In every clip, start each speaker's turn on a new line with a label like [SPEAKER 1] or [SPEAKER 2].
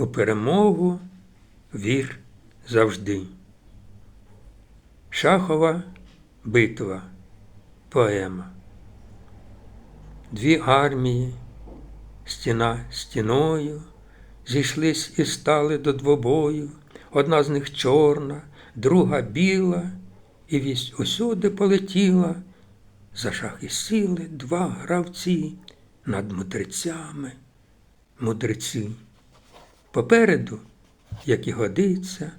[SPEAKER 1] у перемогу вір завжди. Шахова битва. Поема. Дві армії, стіна стіною, зійшлись і стали до двобою. Одна з них чорна, друга біла, і вісь усюди полетіла. За шахи сіли два гравці над мудрецями, мудреці. Попереду, як і годиться,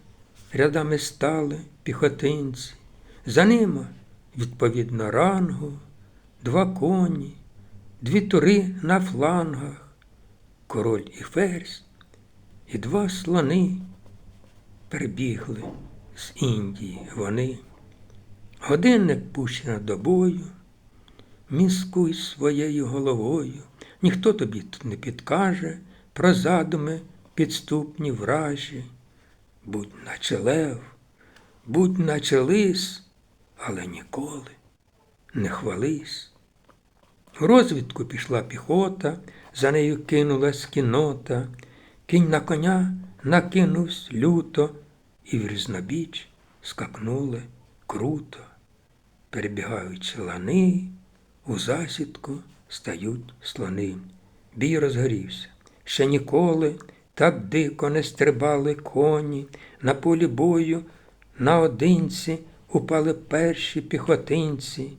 [SPEAKER 1] рядами стали піхотинці. За ними, відповідно рангу, два коні, дві тури на флангах, король і ферзь, і два слони прибігли з Індії вони. Годинник пущено до бою, міскуй своєю головою, ніхто тобі тут не підкаже про задуми підступні вражі. Будь наче лев, будь наче лис, але ніколи не хвались. У розвідку пішла піхота, за нею кинулась кінота, кінь на коня накинувсь люто, і в різнобіч скакнули круто. Перебігаючи лани, у засідку стають слони. Бій розгорівся. Ще ніколи так дико не стрибали коні, на полі бою наодинці упали перші піхотинці.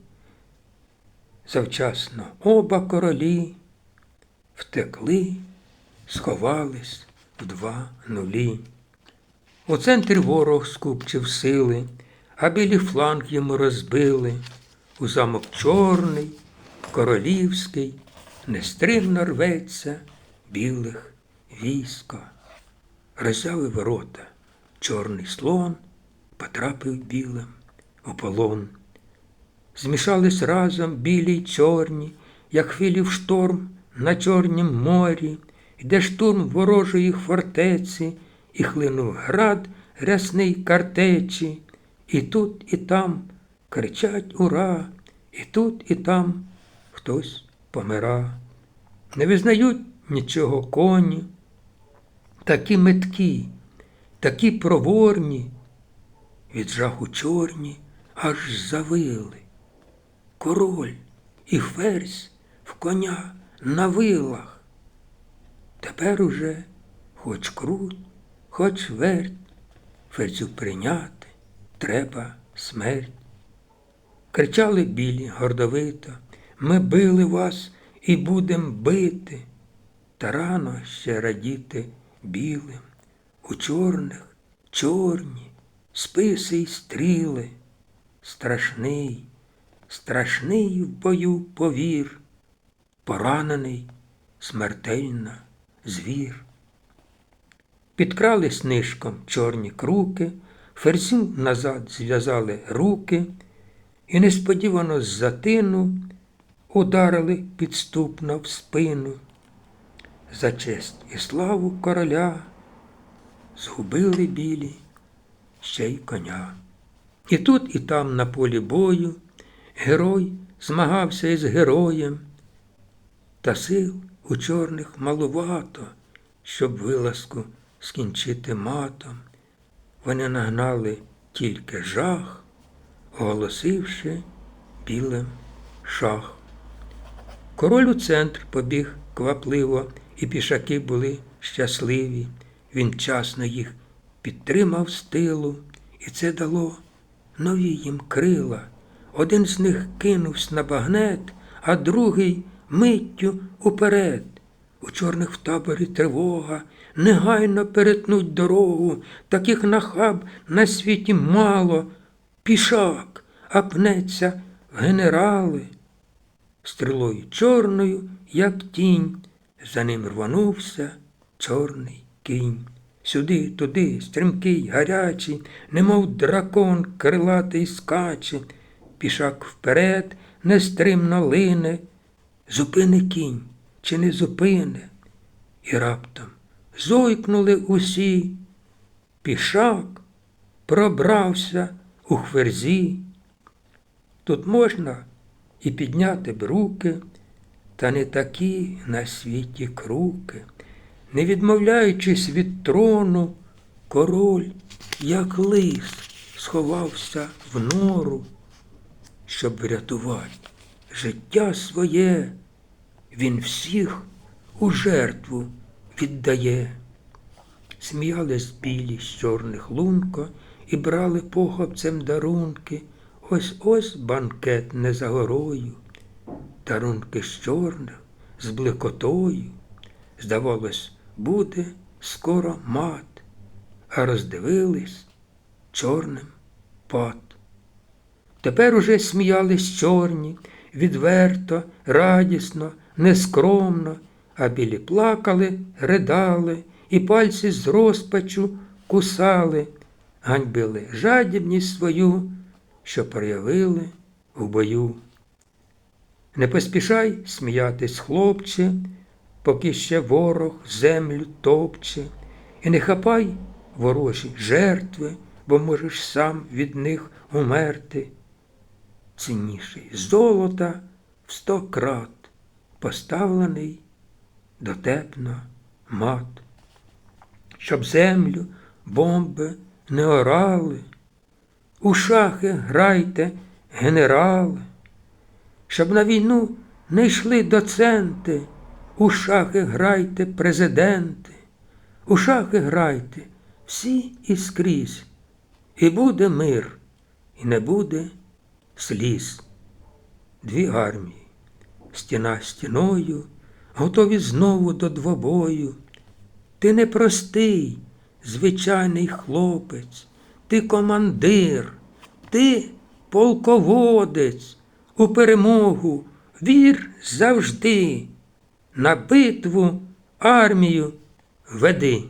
[SPEAKER 1] Завчасно оба королі втекли, сховались в два нулі. У центрі ворог скупчив сили, а білі фланг йому розбили. У замок чорний, королівський, нестримно рветься білих військо. Роззяли ворота, чорний слон потрапив білим у полон. Змішались разом білі й чорні, як хвилі в шторм на Чорнім морі, йде штурм ворожої фортеці, і хлинув град рясний картечі, і тут, і там кричать ура, і тут, і там хтось помира. Не визнають нічого коні, такі меткі, такі проворні, від жаху чорні аж завили. Король і ферзь в коня на вилах. Тепер уже хоч круть, хоч верть, ферзю прийняти треба смерть. Кричали білі гордовито, ми били вас і будем бити, та рано ще радіти білим, у чорних чорні списи й стріли, страшний, страшний в бою повір, поранений смертельно звір. Підкрались нишком чорні круки, ферзю назад зв'язали руки і несподівано з затину ударили підступно в спину. За честь і славу короля згубили білі ще й коня. І тут, і там, на полі бою, герой змагався із героєм, та сил у чорних малувато, щоб вилазку скінчити матом. Вони нагнали тільки жах, оголосивши білим шах. Король у центр побіг квапливо, і пішаки були щасливі. Він вчасно їх підтримав з тилу, і це дало нові їм крила. Один з них кинувся на багнет, а другий миттю уперед. У чорних в таборі тривога, негайно перетнуть дорогу, таких нахаб на світі мало. Пішак апнеться в генерали. Стрілою чорною, як тінь, за ним рванувся чорний кінь. Сюди, туди, стрімкий, гарячий, немов дракон крилатий скаче, пішак вперед нестримно лине, зупини кінь чи не зупине. І раптом зойкнули усі. Пішак пробрався у хверзі. Тут можна і підняти б руки, та не такі на світі круки. Не відмовляючись від трону, король, як лис, сховався в нору, щоб врятувати життя своє, він всіх у жертву віддає. Сміялись білі з чорних лунко і брали похопцем дарунки. Ось ось банкет не за горою, дарунки з чорних, з блекотою. Здавалось, буде скоро мат, а роздивились чорним пат. Тепер уже сміялись чорні, відверто, радісно, нескромно, а білі плакали, ридали, і пальці з розпачу кусали, ганьбили жадібність свою, що проявили в бою. Не поспішай сміятись, хлопче, поки ще ворог землю топче, і не хапай ворожі жертви, бо можеш сам від них умерти. Цінніший золота в сто крат, поставлений дотепно мат, щоб землю бомби не орали, у шахи грайте, генерали, щоб на війну не йшли доценти, у шахи грайте президенти, у шахи грайте всі і скрізь, і буде мир, і не буде сліз. Дві армії, стіна стіною, готові знову до двобою. Ти не простий, звичайний хлопець, ти командир, ти полководець, у перемогу вір завжди, на битву армію веди.